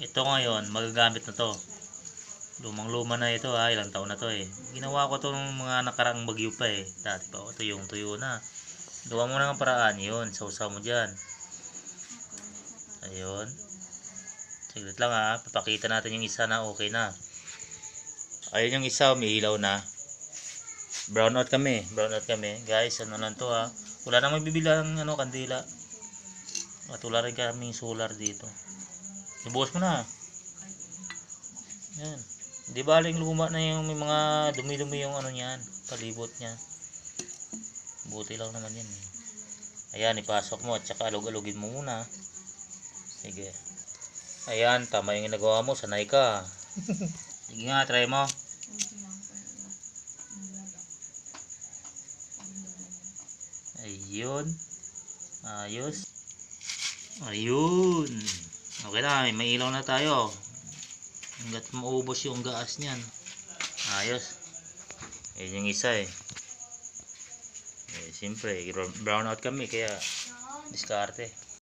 ito ngayon, magagamit na to. Lumang luma na ito ha, ilang taon na to eh. Ginawa ko to ng mga nakaraang bagyo pa eh. Dati pa ako tuyong tuyo na. Gawa mo na ng paraan yun, sausaw mo dyan. Ayun. Saglit lang ha, papakita natin yung isa na okay na. Ayun yung isa, may ilaw na. Brown out kami, brown out kami. Guys, ano lang to ha. Wala na magbibilang ano, kandila. At wala rin kaming solar dito. Ibuhos mo na. Yan. Di ba aling luma na yung may mga dumi-dumi yung ano niyan, palibot niya. Buti lang naman yan. eh. Ayan, ipasok mo at saka alog-alogin mo muna. Sige. Ayan, tama yung ginagawa mo. Sanay ka. Sige nga, try mo. Ayun. Ayos. Ayun. Okay na, may- ilaw na tayo. Hanggat maubos yung gas niyan. Ayos. Yan yung isa eh. Eh, siyempre, brown out kami kaya diskarte.